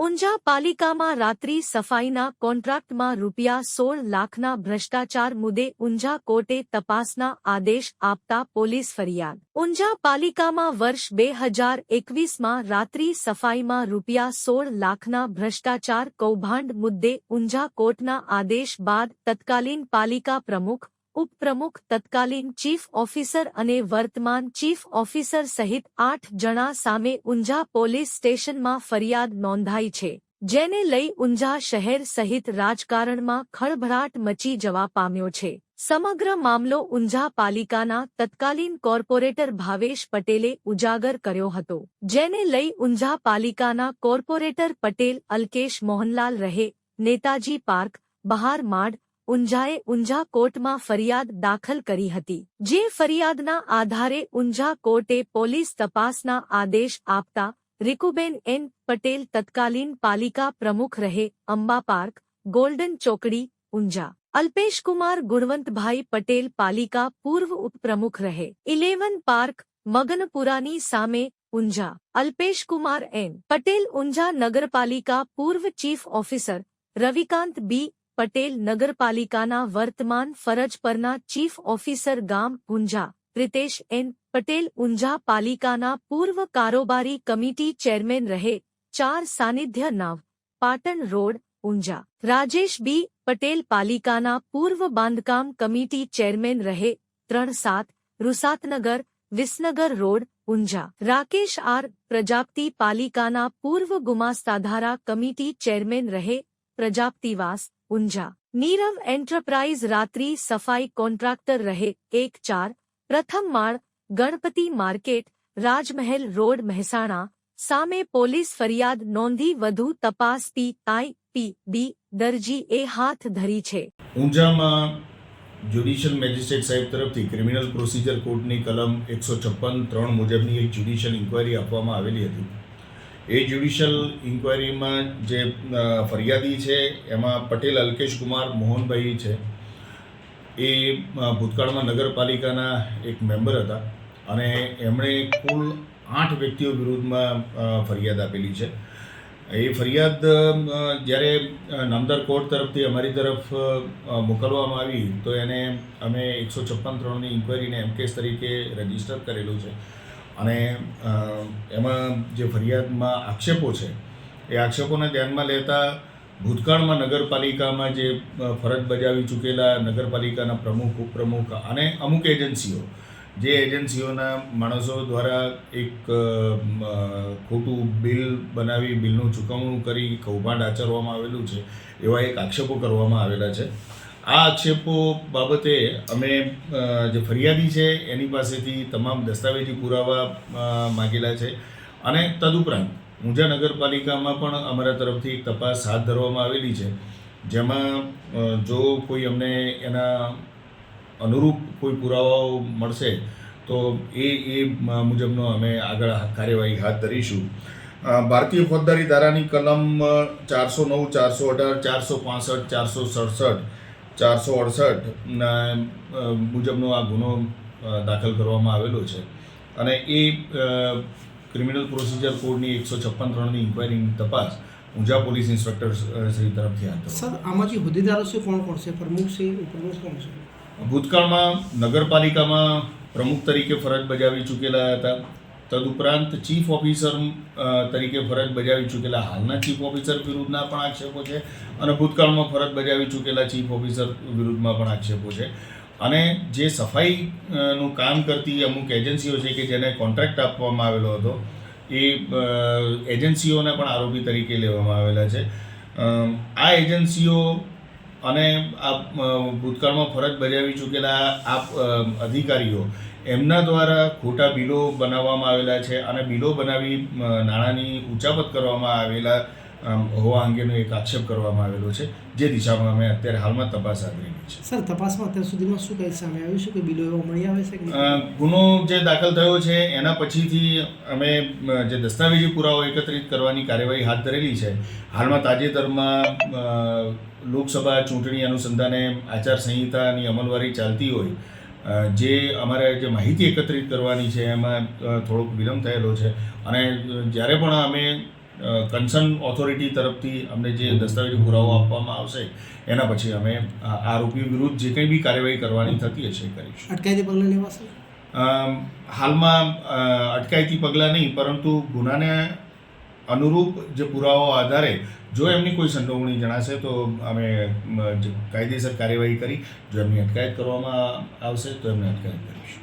ઊંઝા પાલિકામાં રાત્રિ સફાઈના કોન્ટ્રાક્ટમાં રૂપિયા સોળ લાખના ભ્રષ્ટાચાર મુદ્દે ઊંઝા કોર્ટે તપાસના આદેશ આપતા પોલીસ ફરિયાદ ઊંઝા પાલિકામાં વર્ષ બે હજાર એકવીસમાં રાત્રિ સફાઈમાં રૂપિયા સોળ લાખના ભ્રષ્ટાચાર કૌભાંડ મુદ્દે ઊંઝા કોર્ટના આદેશ બાદ તત્કાલીન પાલિકા પ્રમુખ ઉપપ્રમુખ તત્કાલીન ચીફ ઓફિસર અને વર્તમાન ચીફ ઓફિસર સહિત આઠ જણા સામે ઊંઝા પોલીસ સ્ટેશનમાં ફરિયાદ નોંધાઈ છે, જેને લઈ ઊંઝા શહેર સહિત રાજકારણમાં ખળભળાટ મચી જવા પામ્યો છે. સમગ્ર મામલો ઊંઝા પાલિકાના તત્કાલીન કોર્પોરેટર ભાવેશ પટેલે ઉજાગર કર્યો હતો, જેને લઈ ઊંઝા પાલિકાના કોર્પોરેટર પટેલ અલ્કેશ મોહનલાલ રહે, નેતાજી પાર્ક, બહાર માડ ઊંઝાએ ઊંઝા કોર્ટમાં ફરિયાદ દાખલ કરી હતી. જે ફરિયાદના આધારે ઊંઝા કોર્ટે પોલીસ તપાસના આદેશ આપતા રીકુબેન એન પટેલ તત્કાલીન પાલિકા પ્રમુખ રહે, અંબા પાર્ક, ગોલ્ડન ચોકડી, ઊંઝા. અલ્પેશકુમાર ગુણવંતભાઈ પટેલ પાલિકા પૂર્વ ઉપપ્રમુખ રહે. ઇલેવન પાર્ક, મગનપુરાની સામે, ઊંઝા. અલ્પેશકુમાર એન પટેલ ઊંઝા નગરપાલિકા પૂર્વ chief officer, Ravikant B. Patel નગરપાલિકાના વર્તમાન ફરજ પરના ચીફ ઓફિસર ગામ ઊંઝા, પ્રિતેશ એન. પટેલ ઊંઝા પાલિકાના પૂર્વ કારોબારી કમિટી ચેરમેન રહે, ચાર સાનિધ્ય નાવ, પાટણ રોડ, ઊંઝા. રાજેશ બી. પટેલ પાલિકાના પૂર્વ બાંધકામ કમિટી ચેરમેન રહે, ત્રણ સાત, રૂસાતનગર, વિસનગર રોડ, ઊંઝા. રાકેશ આર. પ્રજાપતિ પાલિકાના પૂર્વ ગુમાસ્તાધારા કમિટી ચેરમેન રહે, પ્રજાપતિવાસ ઊંઝા. નીરવ એન્ટરપ્રાઇઝ રાત્રિ સફાઈ કોન્ટ્રાક્ટર રહે. એક ચાર. પ્રથમ માળ, ગણપતિ માર્કેટ, રાજમહેલ રોડ, મહેસાણા. સામે પોલીસ ફરિયાદ નોંધી વધુ તપાસ પી, આઈ, પી બી દરજીએ હાથ ધરી છે. ઊંઝામાં જ્યુડિશિયલ મેજિસ્ટ્રેટ સાહેબ તરફથી ક્રિમિનલ પ્રોસિજર કોડની કલમ એકસો છપ્પન ત્રણ મુજબની એક જ્યુડિશિયલ ઇન્ક્વાયરી આપવામાં આવેલી હતી. એ જ્યુડિશિયલ ઇન્ક્વાયરીમાં જે ફરિયાદી છે, એમાં પટેલ અલ્કેશ કુમાર મોહનભાઈ છે. એ ભૂતકાળમાં નગરપાલિકાના એક મેમ્બર હતા અને એમણે કુલ આઠ વ્યક્તિઓ વિરુદ્ધમાં ફરિયાદ આપેલી છે. એ ફરિયાદ જ્યારે નામદાર કોર્ટ તરફથી અમારી તરફ મોકલવામાં આવી તો એને અમે એકસો છપ્પન ત્રણની ઇન્ક્વાયરીને એમ કેસ તરીકે રજિસ્ટર કરેલું છે. અને એમાં જે ફરિયાદમાં આક્ષેપો છે, એ આક્ષેપોને ધ્યાનમાં લેતા ભૂતકાળમાં નગરપાલિકામાં જે ફરજ બજાવી ચૂકેલા નગરપાલિકાના પ્રમુખ, ઉપપ્રમુખ અને અમુક એજન્સીઓ, જે એજન્સીઓના માણસો દ્વારા એક ખોટું બિલ બનાવી, બિલનું ચૂકવણું કરી કૌભાંડ આચરવામાં આવેલું છે, એવા એક આક્ષેપો કરવામાં આવેલા છે. આ આક્ષેપો બાબતે અમે જે ફરિયાદી છે, એની પાસેથી તમામ દસ્તાવેજી પુરાવા માગેલા છે. અને તદુપરાંત ઊંઝા નગરપાલિકામાં પણ અમારા તરફથી તપાસ હાથ ધરવામાં આવેલી છે. જેમાં જો કોઈ અમને એના અનુરૂપ કોઈ પુરાવાઓ મળશે, તો એ એ મુજબનો અમે આગળ કાર્યવાહી હાથ ધરીશું. ભારતીય ફોજદારી ધારાની કલમ ચારસો નવ, ચારસો અઢાર, ચારસો પાસઠ, ચારસો સડસઠ ચારસો અડસઠના મુજબનો આ ગુનો દાખલ કરવામાં આવેલો છે. અને એ ક્રિમિનલ પ્રોસિજર કોડની એકસો છપ્પન ત્રણની ઇન્ક્વાયરીની તપાસ ઊંઝા પોલીસ ઇન્સ્પેક્ટર શ્રી તરફથી હાથ સર આમાં જે હોદ્દેદારો છે કોણ કોણ છે? પ્રમુખ છે ઉપપ્રમુખ કોણ છે? ભૂતકાળમાં નગરપાલિકામાં પ્રમુખ તરીકે ફરજ બજાવી ચૂકેલા હતા. તદુપરાંત ચીફ ઓફિસર તરીકે ફરજ બજાવી ચૂકેલા હાલના ચીફ ઓફિસર વિરુદ્ધના પણ આક્ષેપો છે અને ભૂતકાળમાં ફરજ બજાવી ચૂકેલા ચીફ ઓફિસર વિરુદ્ધમાં પણ આક્ષેપો છે. અને જે સફાઈનું કામ કરતી અમુક એજન્સીઓ છે કે જેને કોન્ટ્રાક્ટ આપવામાં આવેલો હતો, એ એજન્સીઓને પણ આરોપી તરીકે લેવામાં આવેલા છે. આ એજન્સીઓ અને આ ભૂતકાળમાં ફરજ બજાવી ચૂકેલા આ અધિકારીઓ, એમના દ્વારા ખોટા બિલો બનાવવામાં આવેલા છે અને બિલો બનાવી નાણાંની ઉચાપત કરવામાં આવેલા હોવા અંગેનો એક આક્ષેપ કરવામાં આવેલો છે. જે દિશામાં અમે અત્યારે હાલમાં તપાસ હાથ ધરી છે સર તપાસમાં અત્યાર સુધીમાં શું કંઈ સામે આવ્યું છે? કે બિલો એવો મળી આવે છે ગુનો જે દાખલ થયો છે એના પછીથી અમે જે દસ્તાવેજી પુરાવો એકત્રિત કરવાની કાર્યવાહી હાથ ધરેલી છે. હાલમાં તાજેતરમાં લોકસભા ચૂંટણી અનુસંધાને આચારસંહિતાની અમલવારી ચાલતી હોય જે અમારે જે માહિતી એકત્રિત કરવાની છે એમાં થોડોક વિલંબ થયેલો છે. અને જ્યારે પણ અમે કન્સર્ન ઓથોરિટી તરફથી અમને જે દસ્તાવેજ પુરાવો આપવામાં આવશે એના પછી અમે આ આરોપી વિરુદ્ધ જે કંઈ બી કાર્યવાહી કરવાની થતી હશે કરીશું. અટકાયતી પગલાં લેવાશે? હાલમાં અટકાયતી પગલાં નહીં પરંતુ ગુનાને અનુરૂપ જે પુરાવાઓ આધારે જો એમની કોઈ સંડોવણી જણાશે તો અમે કાયદેસર કાર્યવાહી કરી જો એમની અટકાયત કરવામાં આવશે તો એમને અટકાયત કરીશું.